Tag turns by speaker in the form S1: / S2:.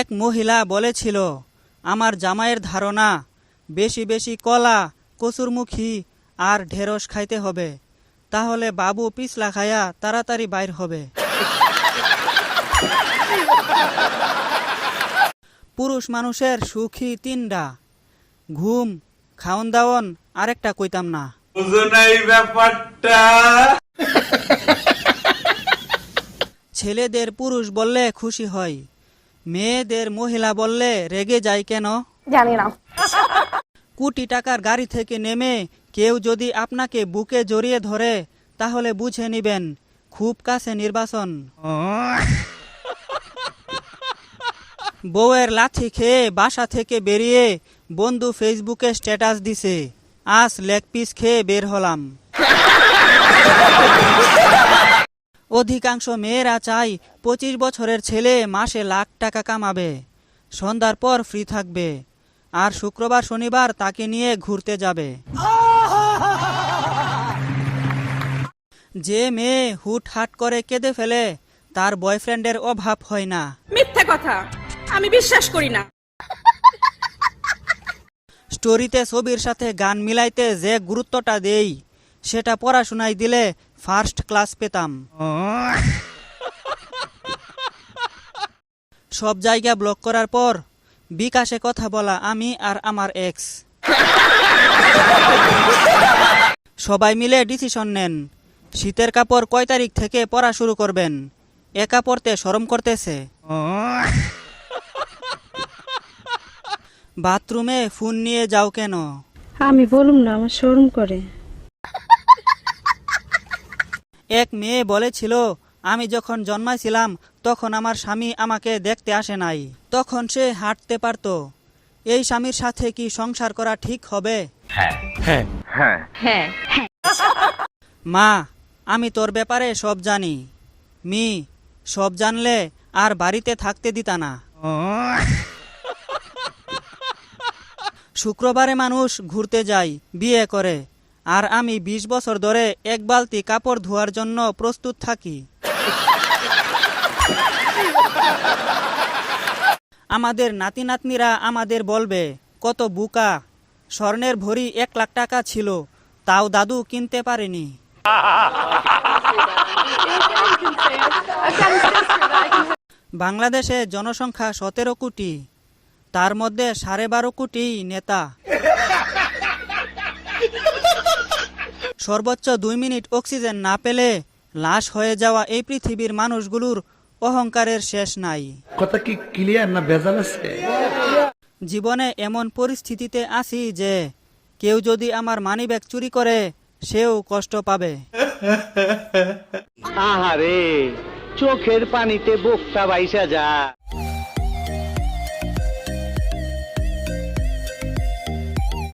S1: এক মহিলা বলেছিল আমার জামাইয়ের ধারণা বেশি বেশি কলা কচুরমুখী আর ঢেঁড়স খাইতে হবে। তাহলে বাবু পিছলা খায়া তাড়াতাড়ি বাইর হবে। পুরুষ মানুষের সুখী তিনটা ঘুম খাওন দাওন আরেকটা কইতাম না।
S2: ব্যাপারটা।
S1: ছেলেদের পুরুষ বললে খুশি হয়। মেয়েদের মহিলা বললে রেগে যায় কেন?
S3: জানি না।
S1: কোটি টাকার গাড়ি থেকে নেমে কেউ যদি আপনাকে বুকে জড়িয়ে ধরে তাহলে বুঝে নিবেন খুব কাছে নির্বাচন বউয়ের লাথি খেয়ে বাসা থেকে বেরিয়ে বন্ধু ফেসবুকে স্ট্যাটাস দিছে আজ লেগ পিস খেয়ে বের হলাম। অধিকাংশ মেয়েরা চায় পঁচিশ বছরের ছেলে মাসে লাখ টাকা কামাবে। সন্ধ্যার পর ফ্রি থাকবে। আর শুক্রবার শনিবার তাকে নিয়ে ঘুরতে যাবে। যে মেয়ে হুট হাট করে কেঁদে ফেলে তার বয়ফ্রেন্ডের অভাব হয় না।
S4: মিথ্যা কথা। আমি বিশ্বাস করি না।
S1: স্টোরিতে ছবির সাথে গান মিলাইতে যে গুরুত্বটা দেই সেটা পড়াশোনায় দিলে ফার্স্ট ক্লাস পেতাম। সব জায়গা ব্লক করার পর বিকাশে কথা বলা আমি আর আমার এক্স সবাই মিলে ডিসিশন নেন, শীতের কাপড় কয় তারিখ থেকে পরা শুরু করবেন? একা পড়তে শরম করতেছে। বাথরুমে ফোন নিয়ে যাও কেন?
S5: আমি বলুম না, আমার শোরুম করে।
S1: এক মেয়ে বলেছিল আমি যখন জন্মাইছিলাম তখন আমার স্বামী আমাকে দেখতে আসে নাই। তখন সে হাঁটতে পারত। এই স্বামীর সাথে কি সংসার করা ঠিক হবে?
S4: হ্যাঁ।
S1: মা আমি তোর ব্যাপারে সব জানি। মি সব জানলে আর বাড়িতে থাকতে দিতা না। শুক্রবারে মানুষ ঘুরতে যায় বিয়ে করে। আর আমি ২০ বছর ধরে এক বালতি কাপড় ধোয়ার জন্য প্রস্তুত থাকি। আমাদের নাতি নাতনিরা আমাদের বলবে, কত বুকা, স্বর্ণের ভরি এক লাখ টাকা ছিল, তাও দাদু কিনতে পারেনি। বাংলাদেশে জনসংখ্যা সতেরো কোটি, তার মধ্যে সাড়ে বারো কোটি নেতা। সর্বোচ্চ দুই মিনিট অক্সিজেন না পেলে লাশ হয়ে যাওয়া এই পৃথিবীর মানুষগুলোর অহংকারের শেষ নাই।
S6: কথা কি ক্লিয়ার না ভেজাল আছে?
S1: জীবনে এমন পরিস্থিতিতে আছি যে কেউ যদি আমার মানিব্যাগ চুরি করে সেও কষ্ট পাবে।
S7: আহারে চোখের পানিতে বোকটা বাইসা যায়